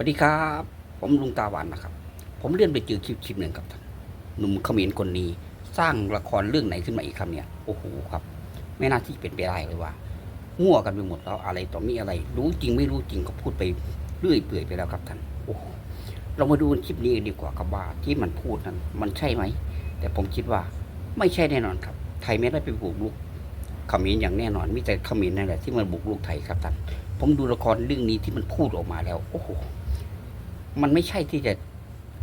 วัสดีครับ ผมลุงตาหวันนะครับ ผมเลื่อนไปเจอคลิปคลิปหนึ่งครับท่านหนุ่มเขมรคนนี้สร้างละครเรื่องไหนขึ้นมาอีกครับเนี่ยโอ้โหครับ ไม่น่าที่เป็นไปได้เลยว่ามั่วกันไปหมดแล้วอะไรต่อมีอะไร รู้จริงไม่รู้จริงก็พูดไปเรื่อยเปื่อยไปแล้วครับท่านโอ้โหเรามาดูคลิปนี้กันดีกว่าครับว่าที่มันพูดนั้นมันใช่ไหมแต่ผมคิดว่าไม่ใช่แน่นอนครับ ไทยไม่ได้ไปบุกรุกเขมรอย่างแน่นอนมีแต่เขมรนั่นแหละที่มันบุกรุกไทยครับท่านผมดูละครเรื่องนี้ที่มันพูดออกมาแล้วโอ้โห มันไม่ใช่ที่จะ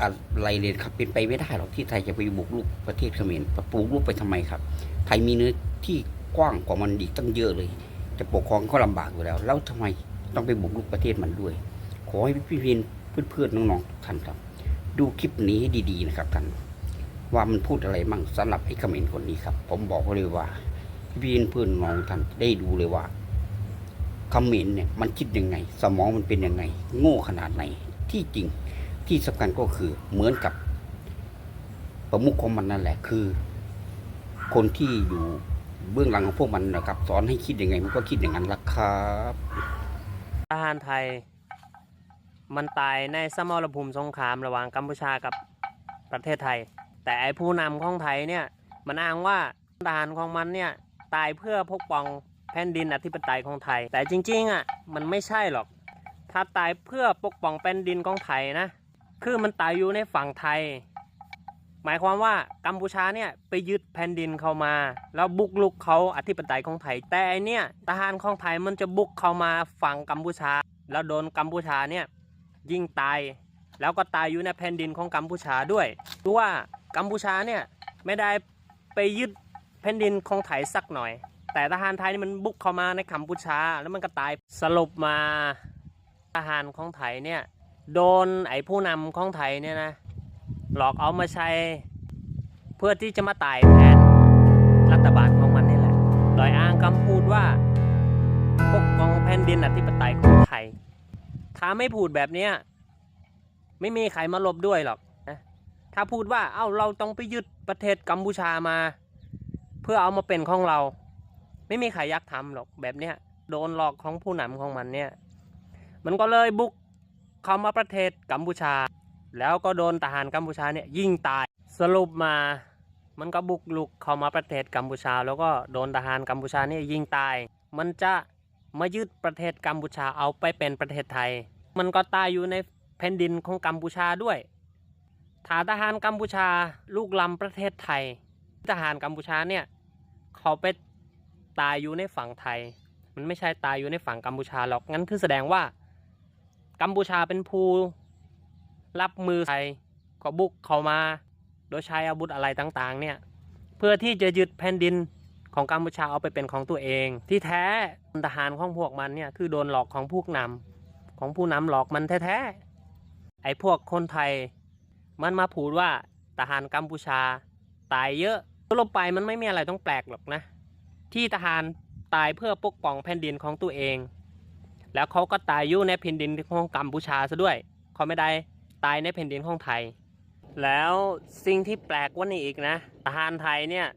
อะไรเลยครับเป็นไปไม่ได้หรอกที่ไทยจะไปบุกรุกประเทศเขมรปลูกรุกไปทำไมครับ ไทยมีเนื้อที่กว้างกว่ามันอีกตั้งเยอะเลย จะปกครองก็ลำบากอยู่แล้ว แล้วทำไมต้องไปบุกรุกประเทศมันด้วย ขอให้พี่พีนเพื่อนๆน้องๆทุกท่านครับ ดูคลิปนี้ให้ดีๆนะครับท่านว่ามันพูดอะไรมั่งสำหรับไอ้เขมรคนนี้ครับ ผมบอกเลยว่าพี่พีนเพื่อนน้องท่านได้ดูเลยว่าเขมรเนี่ยมันคิดยังไง สมองมันเป็นยังไง โง่ขนาดไหน ที่จริงที่สำคัญก็คือเหมือนกับประมุขของมันนั่นแหละ คือ คนที่อยู่เบื้องหลังของพวกมันนะครับ สอนให้คิดยังไง มันก็คิดอย่างนั้นละครับทหารไทย มันตายในสมรภูมิสงครามระหว่างกัมพูชากับประเทศไทย แต่ไอ้ผู้นำของไทยเนี่ย มันอ้างว่าทหารของมันเนี่ย ตายเพื่อปกป้องแผ่นดินอธิปไตยของไทย แต่จริง ๆอะมันไม่ใช่หรอก ถ้าตายเพื่อปกป้องแผ่นดินของไทยนะ คือมันตายอยู่ในฝั่งไทย หมายความว่ากัมพูชาเนี่ยไปยึดแผ่นดินเข้ามา แล้วบุกลุกเขาอธิปไตยของไทย แต่ไอเนี่ยทหารของไทยมันจะบุกเข้ามาฝั่งกัมพูชา แล้วโดนกัมพูชาเนี่ยยิงตาย แล้วก็ตายอยู่ในแผ่นดินของกัมพูชาด้วยดูว่ากัมพูชาเนี่ยไม่ได้ไปยึดแผ่นดินของไทยสักหน่อยแต่ทหารไทยนี่มันบุกเข้ามาในกัมพูชา แล้วมันก็ตายสรุปมา ทหารของไทยเนี่ย โดนไอ้ผู้นำของไทยเนี่ยนะ หลอกเอามาใช้ เพื่อที่จะมาตายแทนรัฐบาลของมันนี่แหละ โดยอ้างคำพูดว่าปกป้องแผ่นดินอธิปไตยของไทย ถ้าไม่พูดแบบเนี้ยไม่มีใครมาลบด้วยหรอกนะถ้าพูดว่า เอ้า เราต้องไปยึดประเทศกัมพูชามา เพื่อเอามาเป็นของเรา ไม่มีใครอยากทำหรอกแบบเนี้ย โดนหลอกของผู้นำของมันเนี่ย มันก็เลยบุกเข้ามาประเทศกัมพูชา แล้วก็โดนทหารกัมพูชาเนี่ยยิงตายสรุปมา มันก็บุกลุกเข้ามาประเทศกัมพูชา แล้วก็โดนทหารกัมพูชาเนี่ยยิงตาย มันจะมายึดประเทศกัมพูชาเอาไปเป็นประเทศไทย มันก็ตายอยู่ในแผ่นดินของกัมพูชาด้วยถ้าทหารกัมพูชาลูกลำประเทศไทย ทหารกัมพูชาเนี่ยเขาไปตายอยู่ในฝั่งไทย มันไม่ใช่ตายอยู่ในฝั่งกัมพูชาหรอกงั้นคือแสดงว่า กัมพูชาเป็นผู้รับมือไทยก็บุกเข้ามา โดยใช้อาวุธอะไรต่างๆ เนี่ยเพื่อที่จะยึดแผ่นดินของกัมพูชาเอาไปเป็นของตัวเอง ที่แท้ทหารของพวกมันเนี่ยคือโดนหลอกของผู้นำของผู้นำหลอกมันแท้ๆไอ้พวกคนไทย มันมาพูดว่าทหารกัมพูชาตายเยอะลบไปมันไม่มีอะไรต้องแปลกหรอกนะ ที่ทหารตายเพื่อปกป้องแผ่นดินของตัวเอง แล้วเขาก็ตายอยู่ในแผ่นดินของกัมพูชาซะด้วย เขาไม่ได้ตายในแผ่นดินของไทย แล้วสิ่งที่แปลกว่านี้อีกนะทหารไทยเนี่ย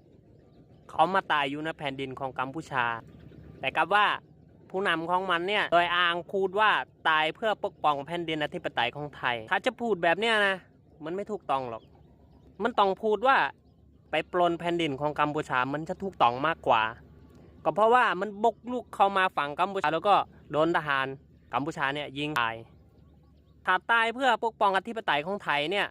เขามาตายอยู่ในแผ่นดินของกัมพูชา แต่กับว่าผู้นำของมันเนี่ยโดยอ้างพูดว่าตายเพื่อปกป้องแผ่นดินอธิปไตยของไทย ถ้าจะพูดแบบเนี้ยนะมันไม่ถูกต้องหรอก มันต้องพูดว่าไปปลนแผ่นดินของกัมพูชามันจะถูกต้องมากกว่า ก็เพราะว่ามันบกลุกเข้ามาฝั่งกัมพูชาแล้วก็ โดนทหารกัมพูชาเนี่ยยิงตายถ้าตายเพื่อปกป้องอธิปไตยของไทยเนี่ย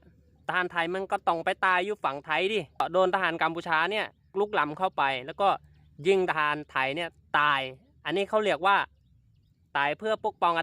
ทหารไทยมันก็ต้องไปตายอยู่ฝั่งไทยดิโดนทหารกัมพูชาเนี่ยลุกล้ำเข้าไป แล้วก็ยิงทหารไทยเนี่ยตาย อันนี้เขาเรียกว่าตายเพื่อปกป้องอ